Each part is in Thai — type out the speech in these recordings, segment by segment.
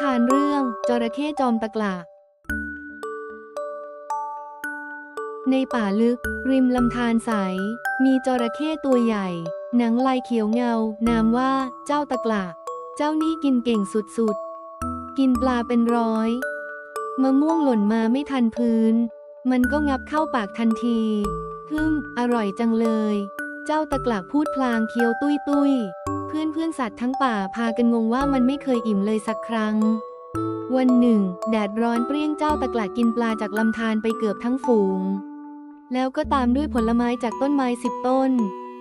ทานเรื่องจระเข้จอมตะกละในป่าลึก ริมลำธารใส มีจระเข้ตัวใหญ่ หนังลายเขียวเงา นามว่าเจ้าตะกละเจ้านี่กินเก่งสุดๆ กินปลาเป็นร้อย มะม่วงหล่นมาไม่ทันพื้น มันก็งับเข้าปากทันที ฮึ่ม อร่อยจังเลย เจ้าตะกละพูดพลางเคี้ยวตุ้ยตุ้ย พื่อนเพื่อนสัตว์ทั้งป่าพากันงงว่ามันไม่เคยอิ่มเลยสักครั้ง วันหนึ่ง แดดร้อนเปรี้ยงเจ้าตะกละกินปลาจากลำธารไปเกือบทั้งฝูง แล้วก็ตามด้วยผลไม้จากต้นไม้สิบต้น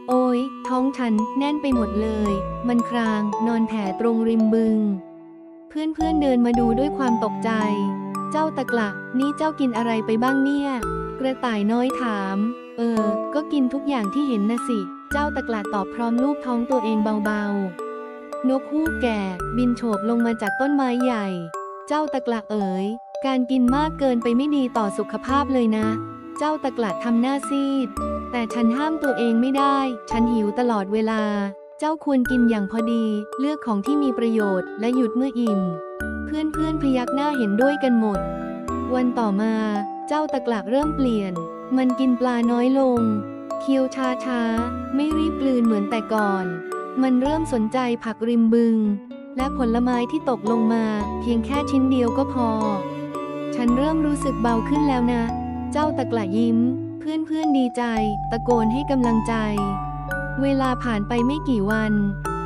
โอ้ยท้องฉันแน่นไปหมดเลย มันคราง นอนแผ่ตรงริมบึง เพื่อนๆเดินมาดูด้วยความตกใจ เจ้าตะกละนี่เจ้ากินอะไรไปบ้างเนี่ย กระต่ายน้อยถาม เออ ก็กินทุกอย่างที่เห็นนะสิ เจ้าตะกละตอบพร้อมลูบท้องตัวเองเบาๆ นกฮูกแก่บินโฉบลงมาจากต้นไม้ใหญ่ เจ้าตะกละเอ๋ย การกินมากเกินไปไม่ดีต่อสุขภาพเลยนะ เจ้าตะกละทำหน้าซีด แต่ฉันห้ามตัวเองไม่ได้ ฉันหิวตลอดเวลา เจ้าควรกินอย่างพอดี เลือกของที่มีประโยชน์และหยุดเมื่ออิ่ม เพื่อนๆพยักหน้าเห็นด้วยกันหมด วันต่อมา เจ้าตะกละเริ่มเปลี่ยน มันกินปลาน้อยลง เคี้ยวช้าช้าๆไม่รีบกลืนเหมือนแต่ก่อน มันเริ่มสนใจผักริมบึง และผลไม้ที่ตกลงมา เพียงแค่ชิ้นเดียวก็พอ ฉันเริ่มรู้สึกเบาขึ้นแล้วนะ เจ้าตะกละยิ้ม เพื่อนๆดีใจ ตะโกนให้กำลังใจ เวลาผ่านไปไม่กี่วัน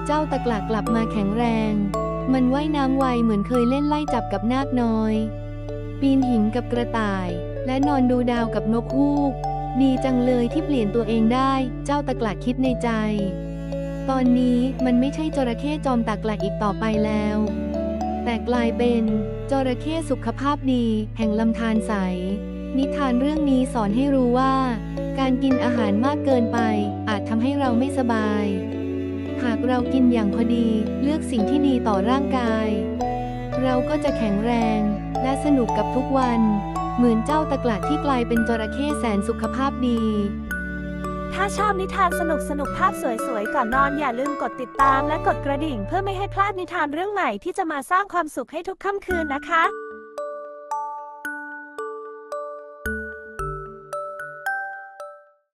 เจ้าตะกละกลับมาแข็งแรง มันว่ายน้ำไวเหมือนเคยเล่นไล่จับกับนาคน้อย ปีนหินกับกระต่าย และนอนดูดาวกับนกฮูก ดีจังเลยที่เปลี่ยนตัวเองได้ เจ้าตะกละคิดในใจ ตอนนี้มันไม่ใช่จระเข้จอมตะกละอีกต่อไปแล้ว แต่กลายเป็นจระเข้สุขภาพดี แห่งลำธารใส นิทานเรื่องนี้สอนให้รู้ว่า การกินอาหารมากเกินไป อาจทำให้เราไม่สบาย หากเรากินอย่างพอดีเลือกสิ่งที่ดีต่อร่างกาย เราก็จะแข็งแรงและสนุกกับทุกวัน เหมือนเจ้าตะกละที่กลายเป็นจระเข้แสนสุขภาพดี ถ้าชอบนิทานสนุกสนุกๆภาพสวยๆ ก่อนนอนอย่าลืมกดติดตามและกดกระดิ่งเพื่อไม่ให้พลาดนิทานเรื่องใหม่ที่จะมาสร้างความสุขให้ทุกค่ำคืนนะคะ